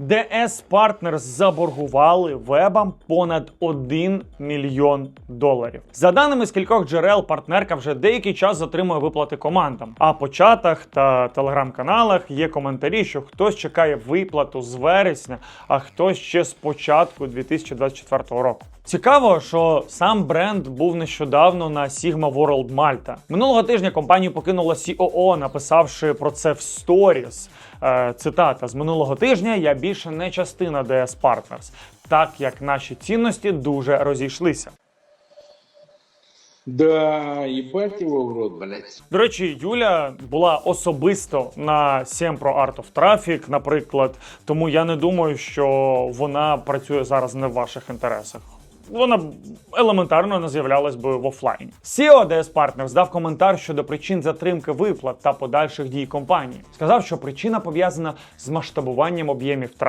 DS Partners заборгували вебам понад 1 мільйон доларів. За даними з кількох джерел, партнерка вже деякий час затримує виплати командам. А по чатах та телеграм-каналах є коментарі, що хтось чекає виплату з вересня, а хтось ще з початку 2024 року. Цікаво, що сам бренд був нещодавно на Sigma World Malta. Минулого тижня компанію покинула COO, написавши про це в сторіс. Е, цитата з минулого тижня: я більше не частина DS Partners, так як наші цінності дуже розійшлися. Да, ебать его в рот, блядь. До речі, Юля була особисто на Sempro Art of Traffic, наприклад, тому я не думаю, що вона працює зараз не в ваших інтересах. Вона елементарно не з'являлась би в офлайні. CEO DS Partners дав коментар щодо причин затримки виплат та подальших дій компанії. Сказав, що причина пов'язана з масштабуванням об'ємів